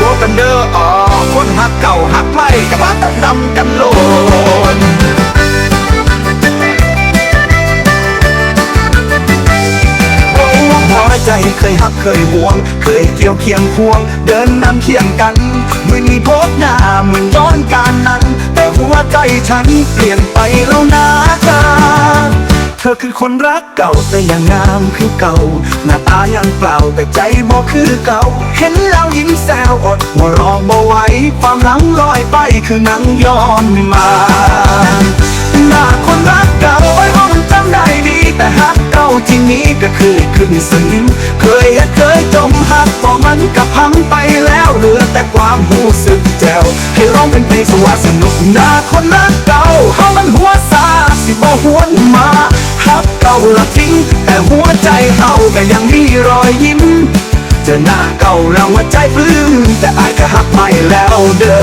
ตัวกันเด้ออ๋อคนหักเก่าหักไม่กับมาตัดดำกันโลนโอ้หัวใจเคยหักเคยห่วง เคยเกี่ยวเคียงควง เดินนำเคียงกันมือนี้พบหน้าเหมือนย้อนการนั้น แต่หัวใจฉันเปลี่ยนไปแล้วนะจ๊ะ เธอคือคนรักเก่าแต่ยังงามคือเก่า หน้าตายังเปล่าแต่ใจบ่คือเก่า เห็นแล้วยิ้มแซวอดว่ารอบ่ไหวความหลังลอยไปคือนังย้อนมา หน้าคนรักเก่าไอ้ห้องจำได้ดีแต่ฮัก เก่าที่นี้ก็คือขึ้นสนิมเคยเห็นเคยจมฮักบอกมันกับพังไปแล้วเหลือแต่ความหูสึกแจวให้ร้องเป็นเพลงสวัสสนุกหน้าคนรักเก่าเฮามันหัวซาสิบ่หวนมาฮักเก่าละทิ้ง แต่หัวใจเฮาก็ยังมีรอยยิ้มเจอหน้าเก่าเราหัวใจปลื้มแต่อายก็หักไม่แล้วเดิ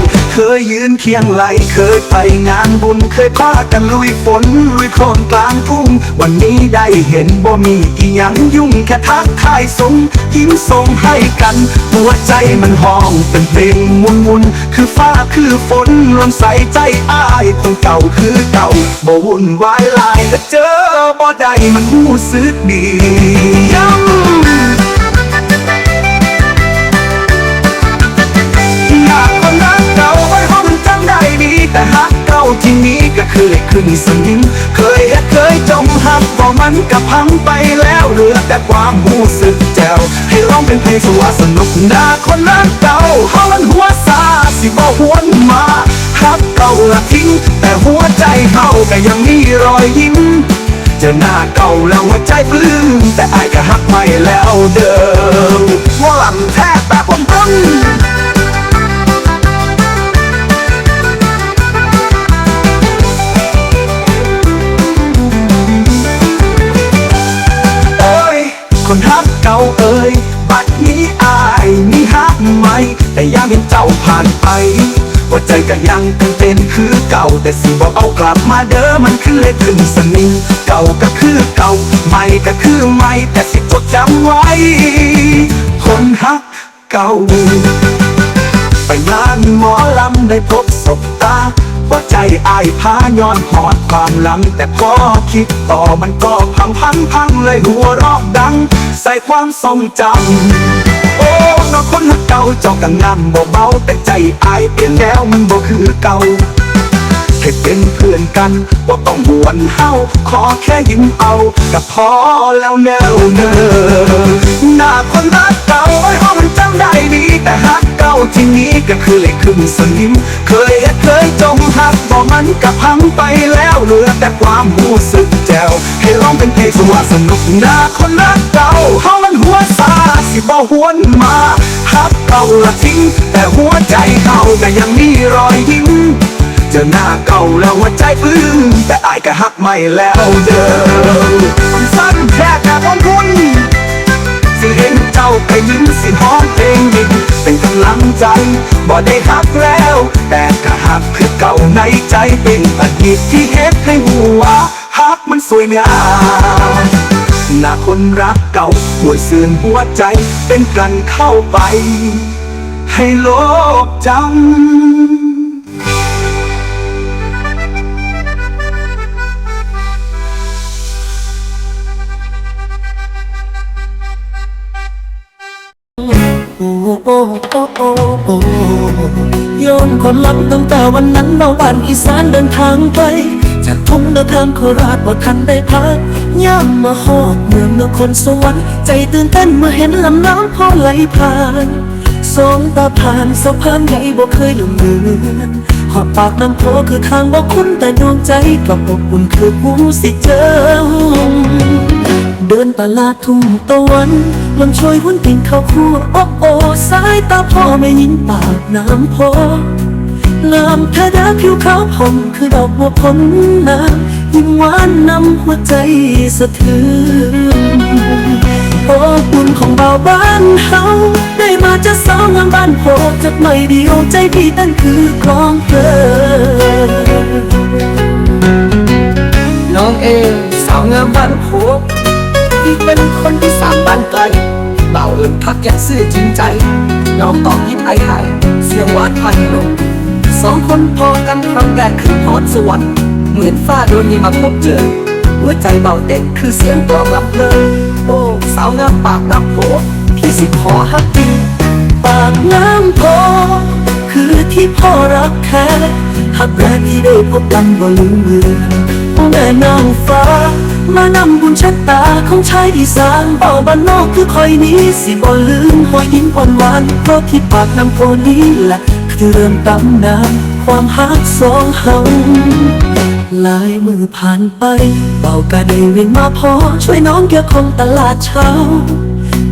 ม เคยยืนเคียงไหล เคยไปงานบุญ เคยพากันลุยฝนลุยโคลนกลางทุ่ง วันนี้ได้เห็นบ่มีอีหยังยุ่งแค่ทักทายสงยิ้มส่งให้กัน หัวใจมันห้องเป็นเพลงมุนมุนคือฟ้าคือฝนลมใส่ใจอายคนเก่าคือเก่าบ่วุ่นวายลายแต่เจอบ่ได้มันหูสึกดีย้ำ ที่นี้ก็เคยขึ้นสนิมเคยเฮ็ดเคยจมหักบอมันกับพังไปแล้วเหลือแต่ความหูสึกแจวให้ร้องเป็นเพลงสวาสนุกหน้าคนรักเก่าเฮามันหัวซาสิบ่หวนมาฮักเก่าละทิ้ง แต่หัวใจเฮาก็ยังมีรอยยิ้มเจอหน้าเก่าแล้วหัวใจปลื้มแต่อายก็ฮักไม่แล้วเดิมว่าลำแทบแบบผมต้น เก่าเอ่ยบัดนี้อายมีฮักใหม่แต่ยามเห็นเจ้าผ่านไปหัวใจก็ยังเป็นเป็นคือเก่า แต่สิบอกเอากลับมาเด้อมันคือเลขขึ้นสนิมเก่าก็คือเก่าใหม่ก็คือใหม่แต่สิจดจำไว้ คนฮักเก่าไปงานหมอลำได้พบศบตา ว่าใจอายพาย้อนหอดความหลัง แต่พอคิดต่อมันก็พังพังพังเลยหัวรอกดัง ใส่ความทรงจำโอ้น้องคนหักเก่าเจ้ากังงามบ่เบาแต่ใจอายเปลี่ยนแล้วมันบ่คือเก่าให้เป็นเพื่อนกันว่าต้องหวนเฮาขอแค่ยิ้มเอาก็พอแล้วแนวเนอหน้าคนรักเก่าไอ้ห้อง ที่นี้ก็คือเลยครึ่งสนิม เคยเห็นเคยจมหักบอกมันกับพังไปแล้วเหลือแต่ความหูสึกแจวให้ร้องเป็นเพลงสวาสนุกหน้าคนรักเก่าเฮามันหัวซาสิบ่หวนมาฮักเก่าละทิ้ง แต่หัวใจเขาก็ยังมีรอยยิ้มเจอหน้าเก่าแล้วหัวใจปื้มแต่อายก็หักไม่แล้วเดิมสั้นแค่แต่ ใจ บ่ได้หักแล้ว แต่ก็หักคือเก่าในใจเป็นอดีตที่เฮ็ดให้หัวหักมันสวยงามหน้าคนรักเก่าหวยซื่นหัวใจเป็นกันเข้าไป ให้โลกจำโอ้โอ้โอ้โอ้โอ้โยนคนลับตั้งแต่วันนั้นเราบ้านอีสานเดินทางไป จากทุ่งนาทางโคราชบ่ทันได้พักย่ำมาหอบเมืองนครสวรรค์ใจตื่นเต้นเมื่อเห็นลำน้ำพอไหลผ่านสองตาผ่านสะพานใหญ่บ่เคยลืมเลือนหอบปากน้ำโพคือทางบ่คุ้นแต่ดวงใจกลับอบอุ่นคือผู้สิเจอ เดินตลาดทุ่งตะวันลมช่วยหุ้นติ่งเข้าคั่วโอ้โอ้สายตาพ่อไม่ยินปากน้ำโพงามแค่ดาผิวขาวผ่องคือดอกบัวพ้นน้ำยิ้มหวานนำหัวใจสะเทือนโอ้บุญของเบาบ้านเฮาได้มาจะสาวงามบ้านโพจัดไม่เดียวใจพี่ตั้นคือกลองเพลงน้องเองสาวงามบ้านโพ เป็นคนที่สามบ้านไกลเบาเอิญพักแกซื่อจริงใจน้องต้องยิ้มไอ้ไอ้เสียงหวานพันลงสองคนพอกันครั้งแรกคือพรสวรรค์เหมือนฟ้าโดนมีมาพบเจอหัวใจเบาเต้นคือเสียงตอบรับเลยโอ้สาวงามปากรับโผพี่สิขอฮักดีปากน้ำโพคือที่พ่อรักแค่หักแรกที่ได้พบกันบ่ลืมเลือนแม่นางฟ้า มานำบุญชะตาของชายอีสานเบาบ้านนอกคือคอยนี้สิบ่ลืมหอยยิ้มอ่อนหวานเพราะที่ปากน้ำโพนี้แหละคือเริ่มตำนานความฮักสองเฮาหลายมือผ่านไปเบาก็ได้เวียนมาพอช่วยน้องเกี่ยวของตลาดเช้า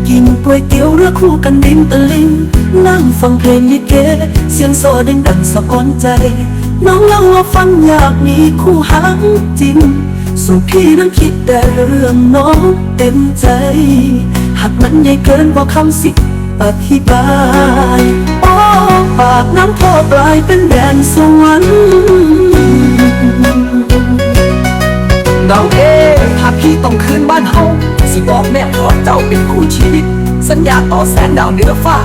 กินก๋วยเตี๋ยวเรือคู่กันริมตลิ่งนั่งฟังเพลงลิเก เสียงโซดังดังสะก้อนใจ น้องเล่าว่าฟังอยากมีคู่หักจริง ส่วนพี่นั้นคิดแต่เรื่องน้องเต็มใจ หากมันใหญ่เกินกว่าคำสิอธิบายโอ้ปากน้ำพ่อกลายเป็นแดนสวรรค์น้องเอ๋ถ้าพี่ต้องคืนบ้านเฮาสิบอกแม่ขอเจ้าเป็นคู่ชีวิต สัญญาต่อแสนดาวเหนือฟ้า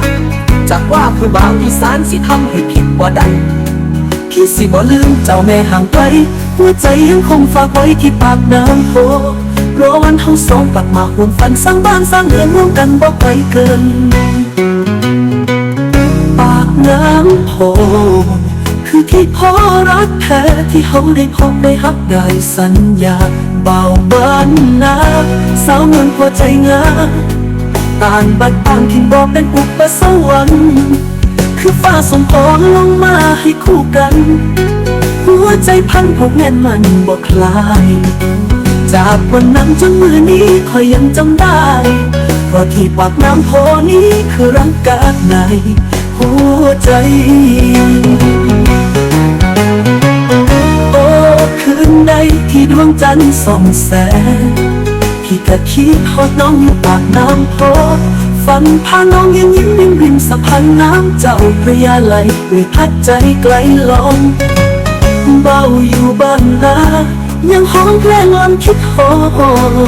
จากว่าเพื่อบางอีสานสิทำให้ผิดบ่ได้ พี่สิบ่ลืมเจ้าแม่ห่างไกลหัวใจยังคงฝากไว้ที่ปากน้ำโพรอวันเฮาสองกลับมาห่วงฝันสร้างบ้านสร้างเรือนร่วมกันบ่ไกลเกิน ปากน้ำโพคือที่พ่อรักแท้ที่เขาได้พบได้ฮักได้สัญญาเบาบานนาสาวเมืองพอใจงามตานบัดบางที่บอกเป็นอุปสวรรค์ คือฟ้าส่งพรลงมาให้คู่กัน หัวใจพันผูกแน่นมันบอกคลาย จากวันนั้นจนมือนี้คอยยังจำได้ เพราะที่ปากน้ำโพนี้คือรังกาดในหัวใจโอ้คืนใดที่ดวงจันทร์ส่องแสงพี่ก็คิดฮอดน้องอยู่ปากน้ำโพ ฝันพาน้องยังยิ้มริมริมสะพานน้ำเจ้าพระยาไหลด้วยพัดใจไกลลองเบาอยู่บ้านนายังห้องเพลงวันคิดฮอด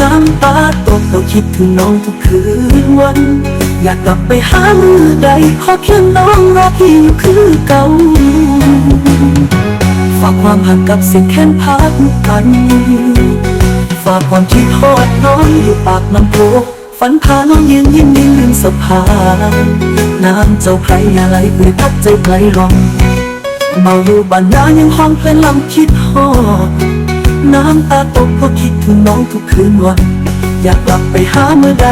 น้ำตาตกเราคิดถึงน้องทุกคืนวัน อยากกลับไปหามือใดขอเพียงน้องรอพี่อยู่คือเก่าฝากความหักกับเสียงแค้นพักกันฝากความคิดทอดน้องอยู่ปากน้ำโพ ฝันพาน้องยืนยิ้มนิ่งลืมสะพานน้ำเจ้าใครอะไรคุยพัดใจไกลลองเมาอยู่บ้านนายังห้องเพลินลำคิดหอน้ำตาตกเพราะคิดถึงน้องทุกคืนวัน อยากกลับไปหาเมื่อใด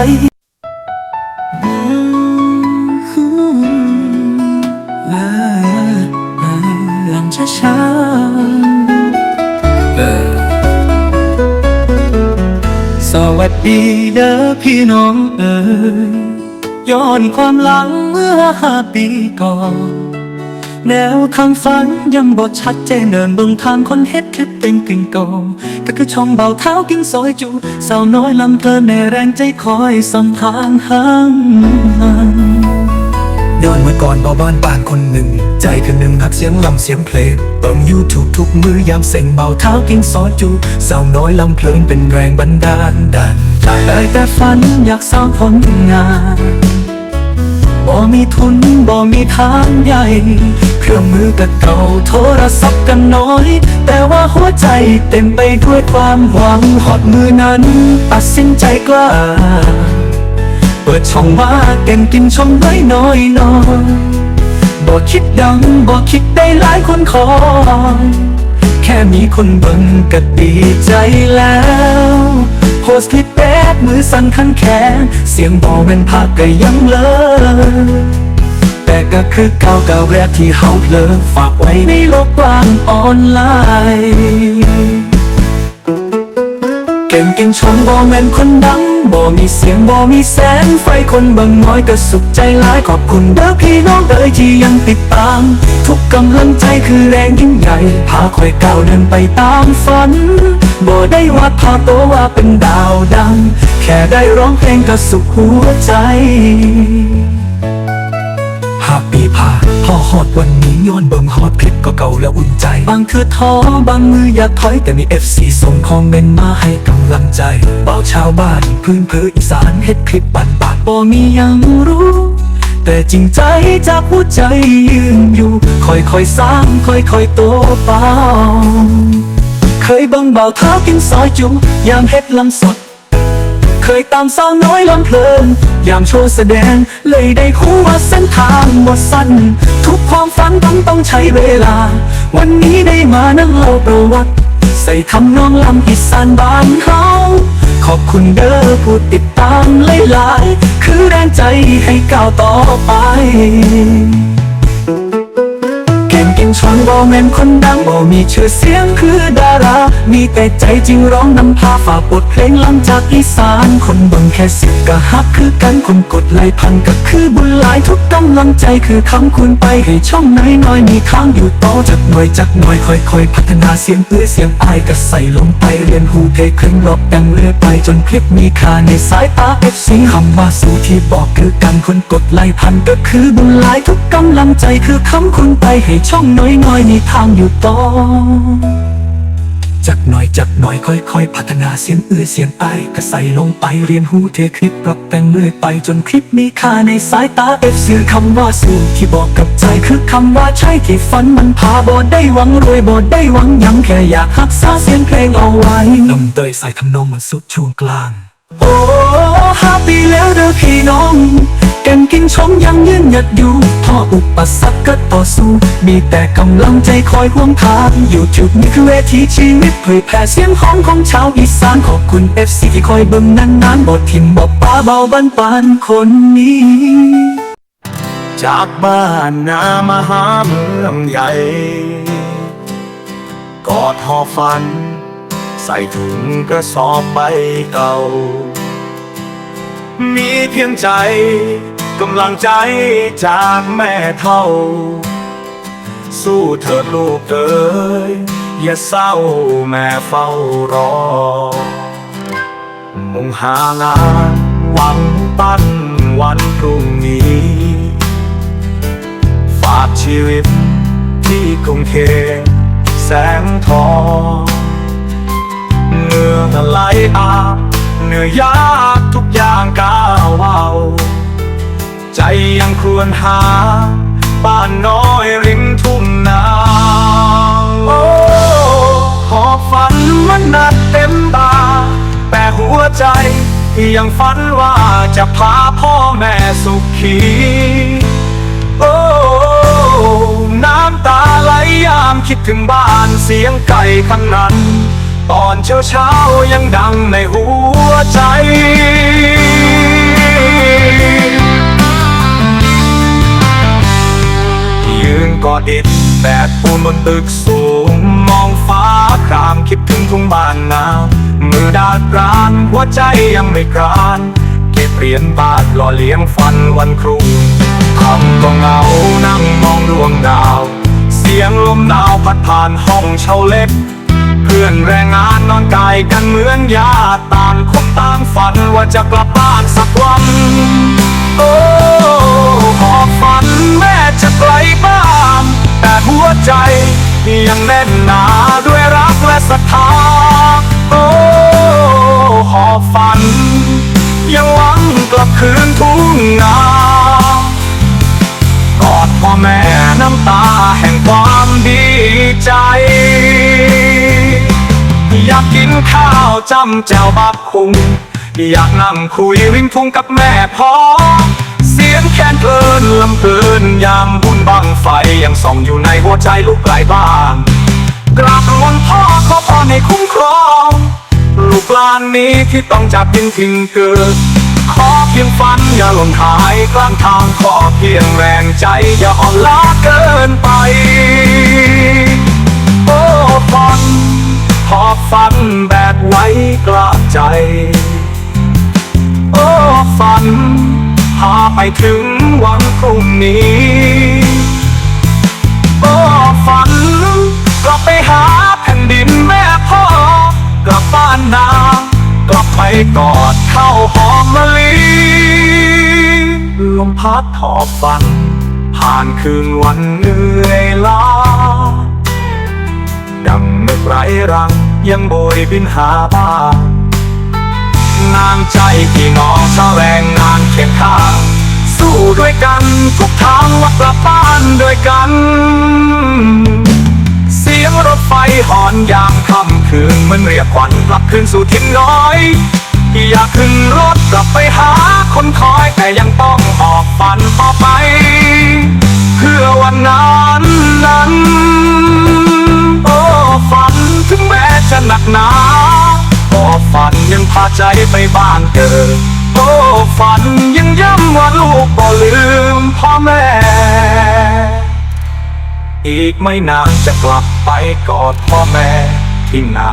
วัสดีเด้อพี่น้องเอ๋ยย้อนความหลังเมื่อห้าปีก่อน แนวทางฝันยังบทชัดเจนเดินบงทางคนเฮ็ดคิดเป็นกิ่งโกงก็คือช่องเบาเท้ากินซอยจูสาวน้อยลำเพลินในแรงใจคอยส่องทางห่างมั นย้อนเมื่อก่อนเบาบ้านบ้านคนหนึ่ง ใจคือหนึ่งหักเสียงลำเสียงเพลงเบิ่งยูทูบทุกมือยามเส่งเบาเท้ากินซอจูสาวน้อยลำเพลินเป็นแรงบันดาลดันใจได้แต่ฝันอยากสร้างผลงานบ่มีทุนบ่มีทางใหญ่ เครื่องมือกับเก่าโทรศัพท์กันน้อย แต่ว่าหัวใจเต็มไปด้วยความหวังหอดมือนั้นตัดสินใจกล้า เปิดช่องว่าเก่งกินชมน้อยน้อยน้อยบ่คิดดังบ่คิดได้หลายคนขอ แค่มีคนเบิ่งก็ดีใจแล้วโพสคลิปแป๊บมือสั่นขันแขน เสียงบอกเป็นภาคก็ยังเลอแต่ก็คือก้าวก้าวแรกที่เฮาเพลอฝากไว้ในโลกกว้างออนไลน์ เก่งกินชมบ่แมนคนดัง บ่มีเสียงบ่มีแสงไฟคนบางน้อยก็สุขใจหลายขอบคุณเด้อพี่น้องเอ๋ยที่ยังติดตาม ทุกกำลังใจคือแรงยิ่งใหญ่พาคอยก้าวเดินไปตามฝันบ่ได้วัดพาตัวว่าเป็นดาวดัง แค่ได้ร้องเพลงก็สุขหัวใจ ฮอดวันนี้ย้อนเบิ่งฮอดเพชรก็เก่าแล้วอุ่นใจ บางคือท้อบางมืออยากถอยแต่มี FC ส่งคอมเมนต์มาให้กำลังใจเบาชาวบ้านพื้นเพออีสานเฮ็ดคลิปบันบาดบ่มียังรู้ แต่จริงใจจากหัวใจยืนอยู่ ค่อยๆสร้างค่อยๆโตเปล่าเคยบังเบาเท้ากินซอยจุยามเฮ็ดลำสด เคยตามสาวน้อยลำเพลิน ยามโชว์แสดง เลยได้คู่ว่าเส้นทางหมดสั้น ทุกความฝันต้องต้องใช้เวลา วันนี้ได้มานั่งเล่าประวัติ ใส่ทำนองลำอีสานบ้านเฮาขอบคุณเด้อผู้ติดตามหลายๆ คือแรงใจให้ก้าวต่อไป เก่งชนบอแมนคนดังบอมีชื่อเสียงคือดารา มีแต่ใจจริงร้องนำพาฝากบทเพลงหลังจากอีสาน คนบิ่งแค่สิบก็ฮักคือกันคนกดไลค์พันก็คือบุญหลายทุกกำลังใจคือคำคุณไปให้ช่องน้อยน้อยมีค้างอยู่ต่อจากหน่วยจากหน่วยค่อยๆ พัฒนาเสียงเอื้อเสียงอายก็ใส่ลงไปเรียนหูเพลงครึ่งรอบดังเรื่อยไปจนคลิปมีค่าในสายตาเอฟซีคำว่าสู่ที่บอกคือกันคนกดไลค์พันก็คือบุญหลายทุกกำลังใจคือคำคุณไปให้ช่องน้อยน้อยมีทางอยู่ต่อจากหน่อยจากหน่อยค่อย ๆ พัฒนาเสียงเอื้อเสียงไอายก็ใส่ลงไปเรียนหูเทคลิปปรับแต่งเรื่อยไปจนคลิปมีค่าในสายตาเอฟสื่อคำว่าสู่ที่บอกกับใจคือคำว่าใช่ที่ฝันมันพาบอดได้หวังรวยบอดได้หวังยังแค่อยากรักษาเสียงเพลงเอาไว้ลำเตยใส่ทำนองมันสุดช่วงกลาง โอ้ ห้าปีแล้วเด้อพี่น้องเกันกินชมยังยืนหยัดอยู่ท่ออุปสรรคก็ต่อสู้ มีแต่กำลังใจคอยห่วงทางอยู่จุดนี้คือเวทีชีวิตเผยแผ่เสียงของของชาวอีสานขอบคุณ FC ที่คอยเบิ่งนานๆบททิมบอกป้าเบาบันปานคนนี้ จากบ้านนามาหาเมืองใหญ่กอดหอฝัน ใส่ถุงกระสอบใบเก่า มีเพียงใจกำลังใจจากแม่เท่า สู้เถิดลูกเอ๋ยอย่าเศร้าแม่เฝ้ารอ มุ่งหางานหวังปั้นวันพรุ่งนี้ ฝากชีวิตที่กรุงเทแสงทองเงื่อไหลอาบ เหนื่อยยากทุกอย่างก้าวเว้าใจยังครวญหา บ้านน้อยริมทุ่งนาโอ้หอบฝันมันหนักเต็มตา แต่หัวใจยังฝันว่าจะพาพ่อแม่สุขี โอ้น้ำตาไหลยามคิดถึงบ้านเสียงไก่ข้างนั้น ตอนเช้าเช้ายังดังในหัวใจ ยืนกอดอิดแบกปูนบนตึกสูง มองฟ้าครามคิดถึงทุ่งบ้านนามือดาดร้านหัวใจยังไม่กราน เก็บเหรียญบาทหล่อเลี้ยงฟันวันครุ่งคำก็เงานั่งมองดวงดาว เสียงลมหนาวพัดผ่านห้องเช่าเล็ก พื่อนแรงงานนอนกายกันเหมือนญาติต่างคนต่างฝันว่าจะกลับบ้านสักวัน โอ้หอบฝันแม่จะไกลบ้าน แต่หัวใจยังแน่นหนาด้วยรักและศรัทธา โอ้หอบฝัน ยังหวังกลับคืนทุ่งนากอดพ่อแม่น้ำตาแห่งความดีใจ อยากกินข้าวจำแจวบักคุง อยากนั่งคุยริมทุ่งกับแม่พ่อ เสียงแคนเพลินลำเพลินยามบุญบังไฟยังส่องอยู่ในหัวใจลูกไกลบ้านกราบมนพ่อขอพรให้คุ้มครอง ลูกหลานนี้ที่ต้องจากดินทิ้งเกิด ขอเพียงฝันอย่าหล่นหายกลางทางขอเพียงแรงใจอย่าอ่อนล้า ใจ โอ้ฝัน พาไปถึงวันพรุ่งนี้ โอ้ฝัน กลับไปหาแผ่นดินแม่พ่อกลับบ้านนากลับไปกอดเข้าหอมมะลิลมพัดหอบฝัน ผ่านคืนวันเหนื่อยล้าดังนึกไรรังยังโบยบินหาบ้าน งานใจพี่น้องชาวงงานเคียงข้าสู้ด้วยกันทุกทางวัดกลับบ้านด้วยกัน เสียงรถไฟหอนยามค่ำคืนมันเรียกขวัญกลับคืนสู่ทินน้อย อยากขึ้นรถกลับไปหาคนคอยแต่ยังต้องออกฝันต่อไป เพื่อวันนั้นนั้น โอ้ฝันถึงแม้จะหนักหนา ฝันยังพาใจไปบ้านเกิด โอ้ฝันยังย้ำว่าลูกบ่ลืมพ่อแม่ อีกไม่นานจะกลับไปกอดพ่อแม่ที่นา